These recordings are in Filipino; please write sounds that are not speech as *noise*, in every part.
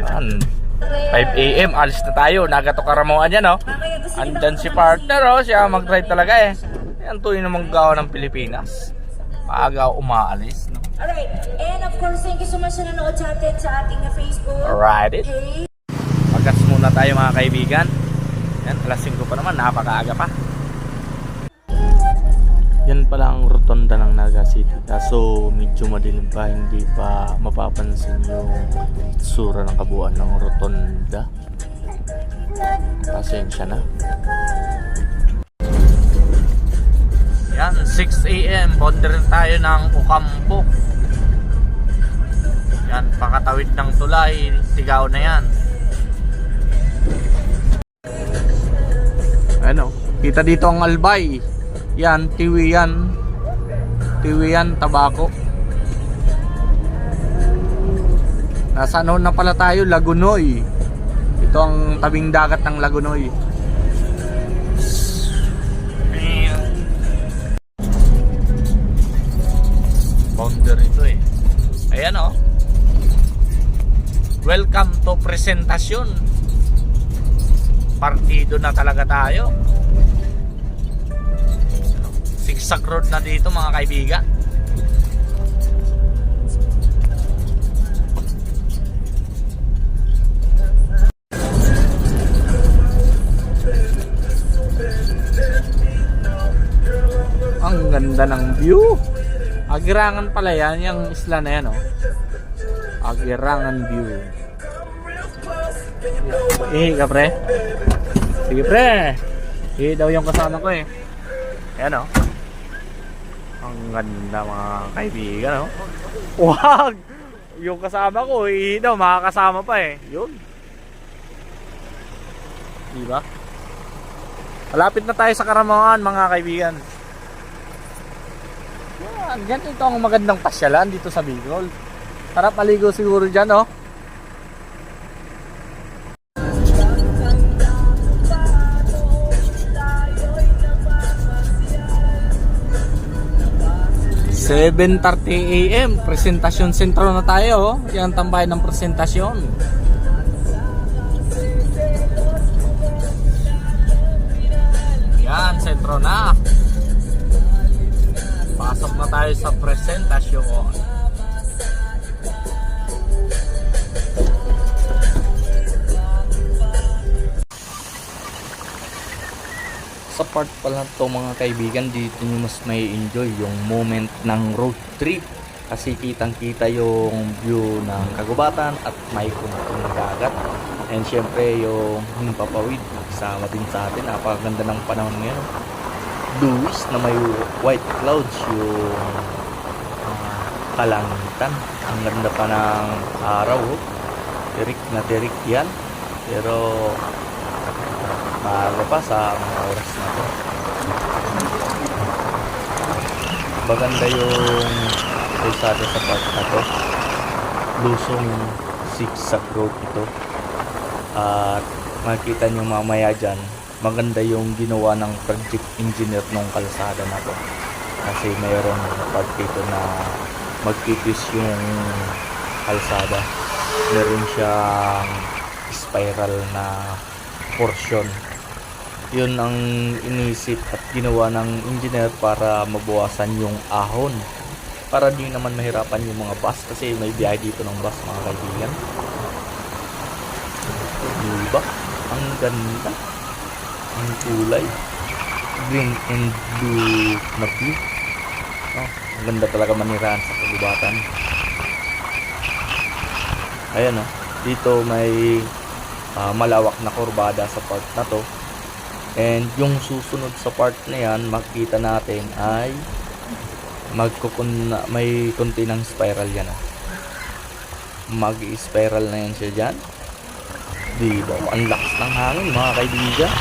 Yan. 5 a.m. alis na tayo. Nagato karamuan yan, oh. Andyan si partner, oh. Siya mag-drive talaga, eh. Yan tuloy na gawa ng Pilipinas. Maaga umaalis, no? Alright, and of course, thank you so much na nanood sa atin sa ating Facebook Alright, page. Magas muna tayo mga kaibigan. Yan, alas 5 pa naman, napakaaga pa. Yan pala ang rotonda ng Naga City. Kaso medyo madilim pa, hindi pa mapapansin yung sura ng kabuuan ng rotonda. Pasensya na. Yan, 6 a.m. Bonder tayo ng Ocampo. Yan, pakatawid ng tulay. Tigaw na yan. Ano? Kita dito ang albay. Yan, tiwi yan. Tiwi tabako. Nasa ano na pala tayo? Lagunoy. Ito ang tabing dagat ng Lagunoy. Boundary ito eh. Ayan oh. Welcome to presentasyon partido na talaga tayo. Zigzag road na dito mga kaibigan. Ang ganda ng view. Agirangan pala yan, yung isla na yan oh. Agirangan view. Ihi ka pre. Sige pre. Ihi daw yung kasama ko eh. Ayan o. Ang ganda mga kaibigan o. Wag! Yung kasama ko, ihi daw, makakasama pa eh. Yun. Diba? Malapit na tayo sa Karamangan mga kaibigan. Yan, yan ito ang magandang pasyalan dito sa Bicol. Harap maligo siguro dyan oh. Seven a.m. Presentasyon sentro na tayo. Yan tambay ng presentasyon. Yan, sentro na. Pasok na tayo sa presentasyon. Sa part pala to mga kaibigan dito nyo mas may enjoy yung moment ng road trip. Kasi kitang kita yung view ng kagubatan at may kunting dagat. And syempre yung himpapawid kasama din sa atin. Napakaganda ng panahon ngayon. Duwis na may white clouds yung ah, kalangitan. Ang ganda pa ng araw oh. tirik na tirik yan. Pero maaga pa sa mga oras na to. Maganda yung kalsada sa part na to. Lusong zigzag road ito. At makikita nyo mamaya dyan maganda yung ginawa ng project engineer ng kalsada na to. Kasi mayroong part dito na magkipis yung kalsada. Meron siyang spiral na portion yun ang inisip at ginawa ng engineer para mabawasan yung ahon. Para di naman mahirapan yung mga bus kasi may biyahe dito ng bus mga kaibigan. Diba? ang ganda. Ang kulay. Green and blue na view. Oh, ang ganda talaga manirahan sa kagubatan ayan oh. Dito may ah, malawak na kurbada sa part na to And yung susunod sa part na yan, makita natin ay magkukun may konti ng spiral yan ah. Mag-spiral na yan siya dyan. Di ba? Ang lakas ng hangin mga kaibigan.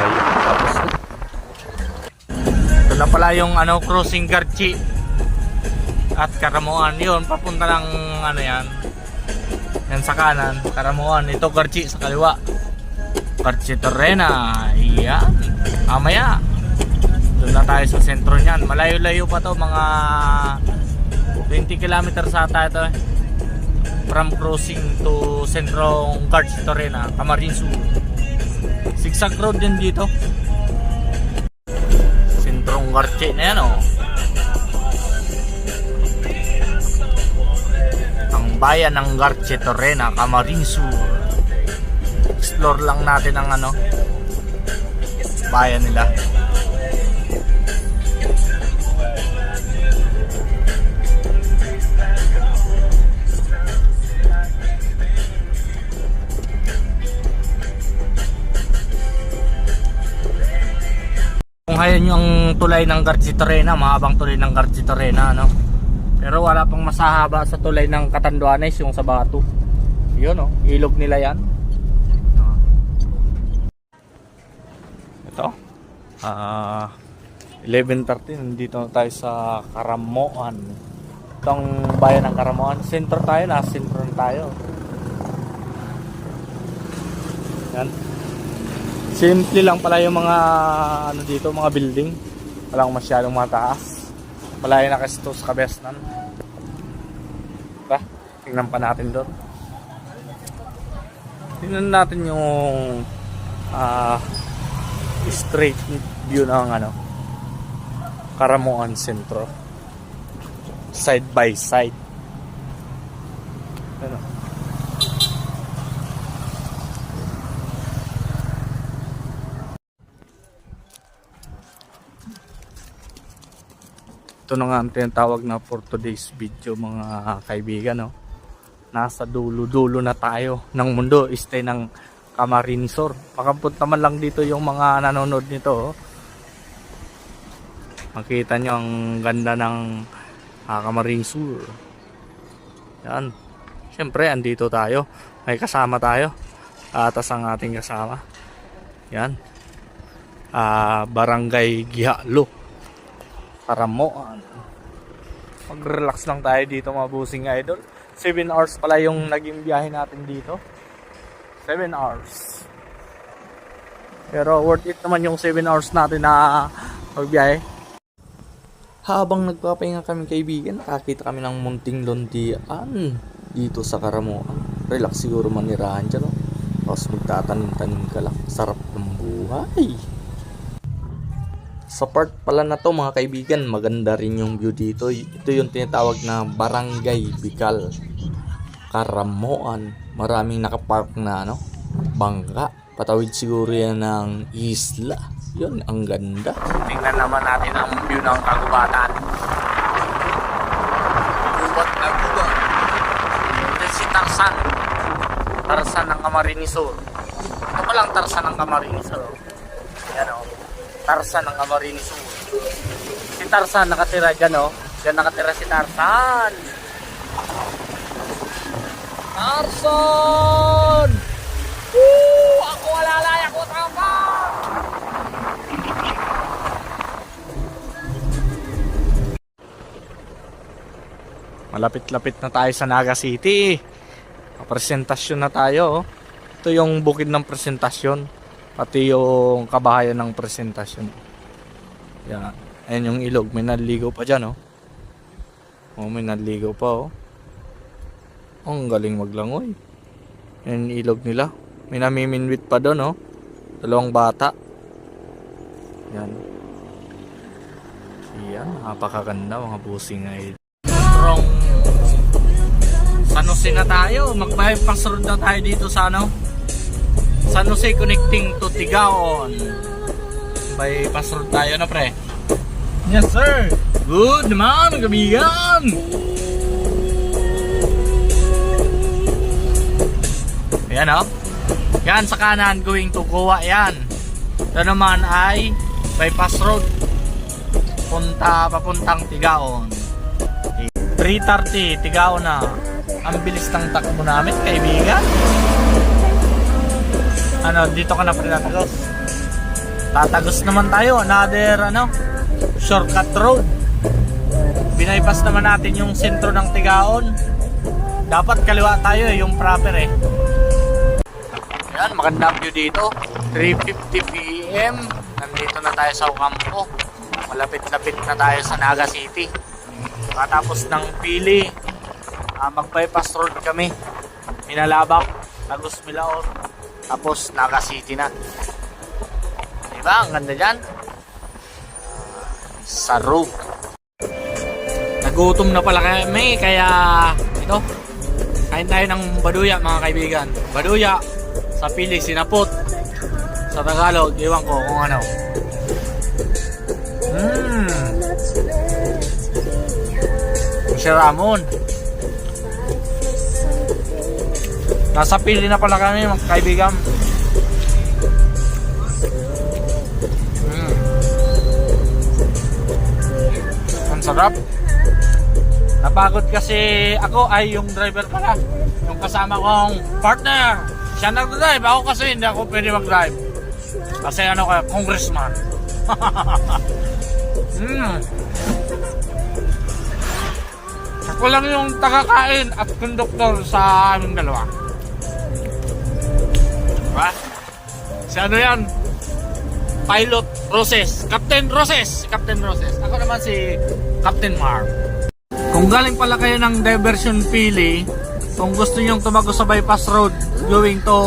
Ay, tapos na. Ito na pala yung ano, crossing Garchi at Karamuan. Yun, papunta ng ano yan. Yan sa kanan, Karamuan. Ito Garchi sa kaliwa. Carche Torrena. Iyan. Mamaya. Doon na tayo sa sentro niyan. Malayo-layo pa to. Mga 20 kilometers ata ito eh. from crossing to Torrena, Camarines Sur. Zigzag road din dito. Centro Garche na yan oh. Ang bayan ng Garche Torrena, Camarines Sur. Explore lang natin ang ano bayan nila. Kung hayan yung tulay ng Garcitorena, mahabang tulay ng Garcitorena, no? Pero wala pang masahaba sa tulay ng Catanduanes, yung sa Bato. Yun, oh. Ilog nila yan. Ah. Ito. Ah, 11.30, nandito na tayo sa Karamoan. Itong bayan ng Karamoan. Sentro tayo, nasa sentro na tayo. Yan. Simple lang pala yung mga ano dito, mga building. Walang masyadong mataas. Wala yung nakasto sa kabesnan. Tara, tingnan pa natin doon. Tingnan natin yung ah straight view ng ano Karamuan Sentro. Side by side. Ano? Ito na nga ang tinatawag na for today's video mga kaibigan. No? Nasa dulo-dulo na tayo ng mundo. Stay ng Camarinesor. Makapunta man lang dito yung mga nanonood nito. Oh. Makita nyo ang ganda ng uh, Camarinesor. Yan. Siyempre, andito tayo. May kasama tayo. Atas ang ating kasama. Yan. Ah, Barangay Gihalo. Karamoan. Mag-relax lang tayo dito mga busing idol. 7 hours pala yung naging biyahe natin dito. 7 hours. Pero worth it naman yung 7 hours natin na magbiyahe. Habang nagpapahinga kami kaibigan, nakakita kami ng munting lontian dito sa Karamoan. Relax siguro manirahan dyan. No? Tapos magtatanim-tanim ka lang. Sarap ng buhay. Sa part pala na to mga kaibigan, maganda rin yung view dito. Ito yung tinatawag na Barangay Bical. Karamoan. Maraming nakapark na ano, bangka. Patawid siguro yan ng isla. Yun, ang ganda. Tingnan naman natin ang view ng kagubatan. Gubat na gubat. Ito si Tarsan. Tarsan ng Camarinesor. Ito palang Tarsan ng Camarinesor. Yan o. Tarsan ng Camarines Sur. Si Tarsan nakatira dyan, oh. Diyan nakatira si Tarsan. Tarsan! Woo! Ako alalay, ako tama! Malapit-lapit na tayo sa Naga City. Presentasyon na tayo. oh. Ito yung bukid ng presentasyon. Pati yung kabahayan ng presentasyon. Yan. Ayan yung ilog. May naligo pa dyan, oh. Oh, may naligo pa, oh. Oh, ang galing maglangoy. Yan ilog nila. May namiminwit pa doon, oh. Dalawang bata. Yan. Yan. Napakaganda, mga busing ay. Strong. San Jose na tayo. Mag-bypass road na tayo dito sa ano. San Jose connecting to Tigaon. Bypass road tayo na pre. Yes sir. Good naman kaibigan. Ayan oh. Yan sa kanan going to Goa yan. Ito naman ay bypass road. Punta papuntang Tigaon. 3.30 Tigaon na. Ang bilis ng takbo namin kaibigan. Ano, dito ka na pre tatagos. Tatagos naman tayo. Another, ano, shortcut road. Binaypas naman natin yung sentro ng Tigaon. Dapat kaliwa tayo eh, yung proper eh. Yan, magandang view dito. 3.50 p.m. Nandito na tayo sa Ocampo. Malapit-lapit na tayo sa Naga City. Matapos ng pili, Ah, mag-bypass road kami. Minalabak, Lagos Milaor. Tapos Naga City na. Diba? Ang ganda dyan. Sa road. Nagutom na pala kami kaya ito. Kain tayo ng baduya mga kaibigan. Baduya sa pili sinapot. Sa Tagalog, iwan ko kung ano. Mmm. Si Ramon. Nasa pili na pala kami mga kaibigan. Mm. Ang sarap. Napagod kasi ako ay yung driver pala. Yung kasama kong partner. Siya nag-drive. Ako kasi hindi ako pwede mag-drive. Kasi ano ka, congressman. *laughs* mm. Ako lang yung tagakain at konduktor sa aming dalawa. Diba? Si ano yan? Pilot Roses. Captain Roses. Captain Roses. Ako naman si Captain Mark. Kung galing pala kayo ng diversion pili, kung gusto nyong tumago sa bypass road going to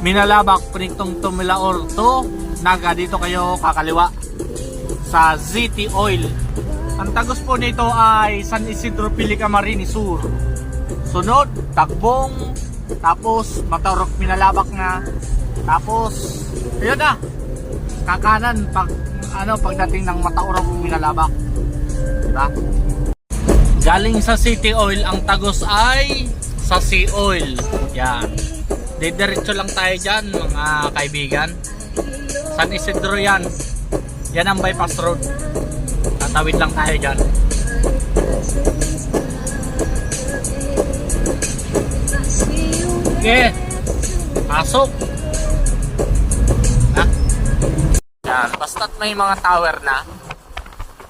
Minalabak, Prinitong Tumilaor to Naga, dito kayo kakaliwa sa ZT Oil. Ang tagos po nito ay San Isidro Pili Camarines Sur. Sunod, Tagbong, tapos Matarok Minalabak na. Tapos, ayun na. Kakanan pag ano pagdating ng Mataurok Minalabak. Diba? Galing sa City Oil, ang tagos ay sa Sea Oil. Yan. Didiretso lang tayo dyan, mga kaibigan. San Isidro yan. Yan ang bypass road. Tatawid lang tayo dyan. Okay. Pasok. Ha? Yan. Basta't may mga tower na.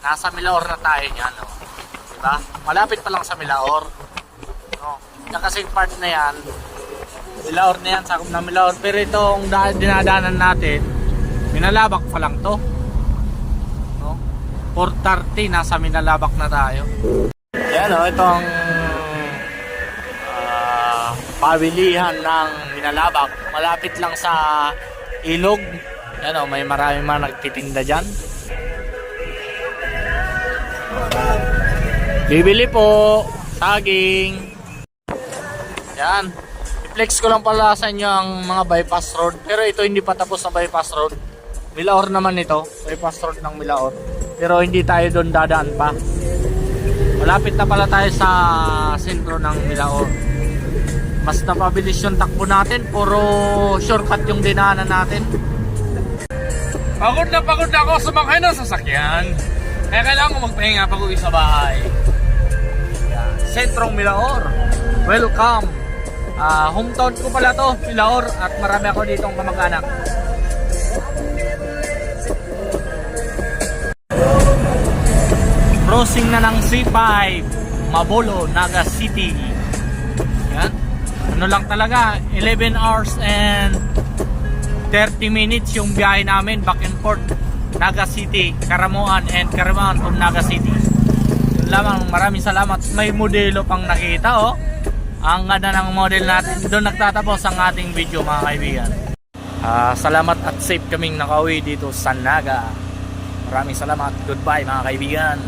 Nasa Milaor na tayo niyan. No? Diba? Malapit pa lang sa Milaor. No? Kasing part na yan. Milaor na yan, sakop na Milaor. Pero itong da- dinadaanan natin, Minalabak pa lang to. No? 4.30, nasa Minalabak na tayo. Yan o, itong ah, pabilihan ng Minalabak. Malapit lang sa ilog. Yan o, may marami mga nagtitinda dyan. Bibili po. Saging. Yan. I-flex ko lang pala sa inyo ang mga bypass road. Pero ito hindi pa tapos na bypass road. Milaor naman ito. Bypass road ng Milaor. Pero hindi tayo doon dadaan pa. Malapit na pala tayo sa sentro ng Milaor. Mas napabilis yung takbo natin. Puro shortcut yung dinaanan natin. Pagod na pagod na ako sumakay ng sasakyan. Kaya kailangan ko magpahinga pag uwi sa bahay. Sentrong Milaor. Welcome. Ah, hometown ko pala to, Milaor at marami ako ditong kamag-anak. Crossing na ng C5, Mabolo, Naga City. Yan. Ano lang talaga, 11 hours and 30 minutes yung biyahe namin back and forth. Naga City, Karamuan and Karamuan from Naga City. Lamang, maraming salamat. May modelo pang nakita oh. Ang ganda ng model natin. Doon nagtatapos ang ating video mga kaibigan. Ah, salamat at safe kaming nakauwi dito sa Naga. Maraming salamat. Goodbye mga kaibigan.